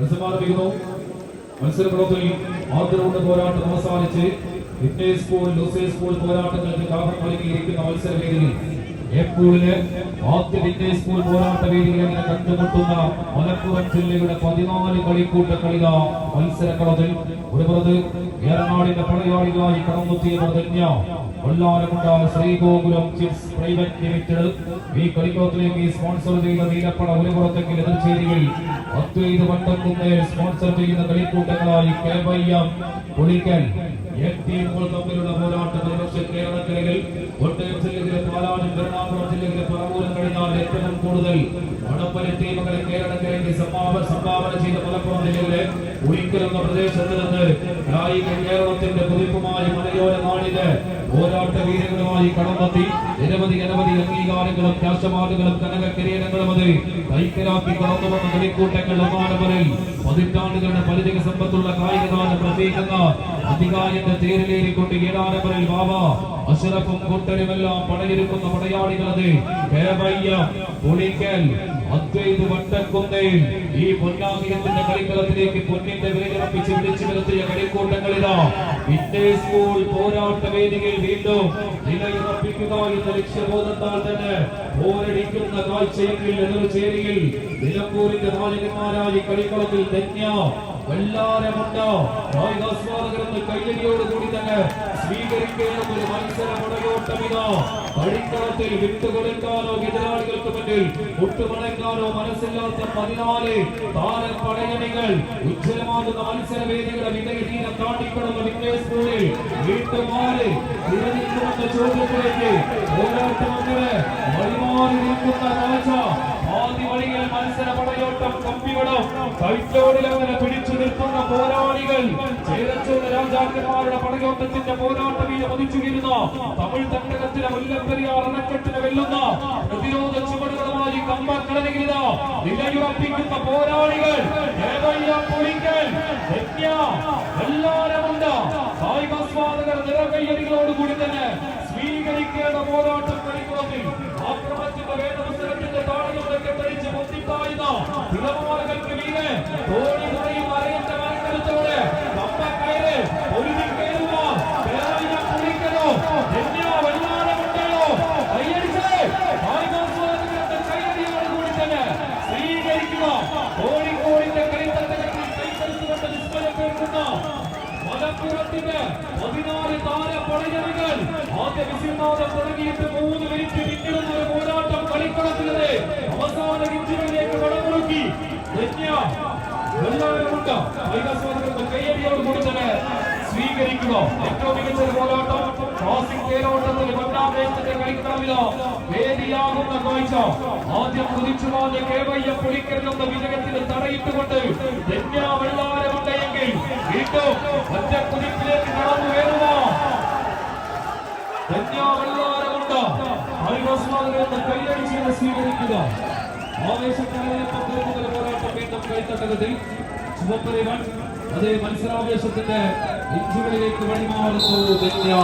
സമ്മാനിക്കുന്നു മത്സരക്കളത്തിൽ ആദ്യ റൗണ്ട് പോരാട്ടം അവസാനിച്ച് വിക്ടേ സ്കൂൾ ലൂസേ സ്കൂൾ പോരാട്ടങ്ങൾക്ക് കാരണം നൽകിയിരിക്കുന്ന മത്സരവേദിയിൽ ഏപ്രിലിൽ ആദ്യ വിക്ടേ സ്കൂൾ പോരാട്ട വേദിയിൽ അങ്ങനെ കണ്ടുമുട്ടുന്ന മലപ്പുറം ജില്ലയുടെ പതിനാല് കളിക്കൂട്ട കളിക മത്സരക്കളത്തിൽ ഒരു പ്രത് ഏറനാടിന്റെ പടയാളികളായി കടന്നെത്തിയ പ്രതജ്ഞ കൊല്ലാരമുണ്ട ശ്രീഗോകുലം ചിപ്സ് പ്രൈവറ്റ് ലിമിറ്റഡ് ഈ കളിക്കളത്തിലേക്ക് സ്പോൺസർ ചെയ്ത നീലപ്പട ഒരു പുറത്തേക്ക് എതിർചേരികൾ അദ്വൈത വട്ടക്കുന്നേൽ സ്പോൺസർ ചെയ്യുന്ന കളിക്കൂട്ടങ്ങളായി കേവയ്യം പൊളിക്കൽ. ടീമുകൾ തമ്മിലുള്ള പോരാട്ടം. ഒരുപക്ഷെ കേരളക്കരയിൽ കോട്ടയം ജില്ലയിലെ പാലാടും എറണാകുളം ജില്ലയിലെ പറവൂരം കഴിഞ്ഞാൽ ഏറ്റവും കൂടുതൽ വടംവലി ടീമുകളെ കേരളത്തിലേക്ക് സംഭാവന സംഭാവന ചെയ്ത മലപ്പുറം ജില്ലയിലെ ഉളിക്കൽ എന്ന പ്രദേശത്ത് നിന്ന് കേരളത്തിന്റെ കുതിപ്പുമായി മലയോര നാടിന് പോരാട്ട വീരങ്ങളുമായി കടന്നെത്തി നിരവധി അനവധി അംഗീകാരങ്ങളും രാഷ്ട്രമാർഗങ്ങളും കനക കിരീടങ്ങളും അത് കൈക്കലാക്കി കടന്നു വന്ന കളിക്കൂട്ടങ്ങൾ പതിറ്റാണ്ടുകളുടെ പരിചയ സമ്പത്തുള്ള കായിക താരം പ്രത്യേക അധികാരിന്റെ തേരിലേറിക്കൊണ്ട് ഏഴാനവരിൽ ബാബ അഷറഫും കൂട്ടരുമെല്ലാം പടയിരിക്കുന്ന പടയാളികളത് പുളിക്കൽ അദ്വൈത് വട്ടക്കുന്നേൽ ഈ പൊന്നാഹിയത്തിന്റെ കളിക്കളത്തിലേക്ക് പൊന്നിന്റെ വിലയിറപ്പിച്ച് വിളിച്ചു വരുത്തിയ കളിക്കൂട്ടങ്ങളിതാ. ഇന്ത്യ സ്കൂൾ പോരാട്ട വേദികയിൽ വീണ്ടും നിലയുറപ്പിക്കുക എന്ന ലക്ഷ്യബോധത്താൽ തന്നെ പോരടിക്കുന്ന കാഴ്ചയെങ്കിൽ എതിർചേരിയിൽ നിലമ്പൂരിന്റെ നായകന്മാരായി കളിക്കളത്തിൽ ധന്യ കയ്യടിയോടുകൂടി തന്നെ സ്വീകരിക്കേണ്ട ഒരു മത്സര പടയോട്ടമിതാ കളിക്കളത്തിൽ വിട്ടുകൊടുക്കാനോ എതിരാളികൾക്ക് മുന്നിൽ മുട്ടുമടക്കാനോ മനസ്സില്ലാത്ത പതിനാല് താരൻ ഉജ്ജ്വലമാകുന്ന മത്സരവേദികളുടെ വിജയതീരം താണ്ടിക്കടന്ന വിജയ സ്കൂളിൽ വീട്ടുമാറി നിലനിൽക്കുമെന്ന ചോദ്യത്തിലേക്ക് പോരാട്ടം അങ്ങനെ നിൽക്കുന്ന കാഴ്ച ആദ്യ വഴിയിൽ മത്സര പടയോട്ടം പിടിച്ചു നിൽക്കുന്ന പോരാളികൾ ചേരച്ചോള രാജാക്കന്മാരുടെ പടയോട്ടത്തിന്റെ പോരാട്ട മതിച്ചുകീരുന്ന തമിഴ് തട്ടകത്തിലെ മുല്ലപ്പെരിയാർ അണക്കെട്ടിനെ വെല്ലുന്ന പ്രതിരോധ കമ്പക്കളനികിരിത നിലയുറപ്പിക്കുന്ന പോരാളികൾ എല്ലാരമുണ്ട് കായികാസ്വാദകർ നിറകയ്യടികളോടുകൂടി തന്നെ സ്വീകരിക്കേണ്ട പോരാട്ടം കളിക്കളത്തിൽ ആക്രമണത്തിന്റെ മലപ്പുറത്തിന്റെ പതിനാല് താര പടയണികൾ. ആദ്യ വിസിനാഥം തുടങ്ങിയിട്ട് മൂന്ന് മിനിറ്റ് പിന്നിടുന്ന ഒരു പോരാട്ടം കളിക്കളത്തിലെ അവസാന ഇഞ്ചുകളിലേക്ക് കടമുറുക്കി. സ്വീകരിക്കുക ഏറ്റവും മികച്ച പോരാട്ടം. ക്ലാസിക് തേരോട്ടത്തിൽ മണ്ണാദേശത്തിന്റെ കളിക്കളമിലോ വേദിയാകുന്ന കാഴ്ച. ആദ്യം കുതിച്ചുമാഞ്ഞ കേവയ്യ പൊളിക്കരുന്ന വിജയത്തിന് തടയിട്ടുകൊണ്ട് ധന്യ വെള്ളാരമുണ്ടെങ്കിൽ വീണ്ടും ധന്യ വെള്ളാരമുണ്ട് ഹരിവാസ്വാദകരുടെ കൈയടിച്ച് സ്വീകരിക്കുക. ആവേശക്കാരെ പങ്കെടുക്കുന്ന പോരാട്ടം വീണ്ടും കളിത്തട്ടകത്തിൽ ചുവപ്പറിവൻ അതേ മത്സരാവേശത്തിന്റെ ഇഞ്ചുകളിലേക്ക് വഴിമാറുന്നു ധന്യ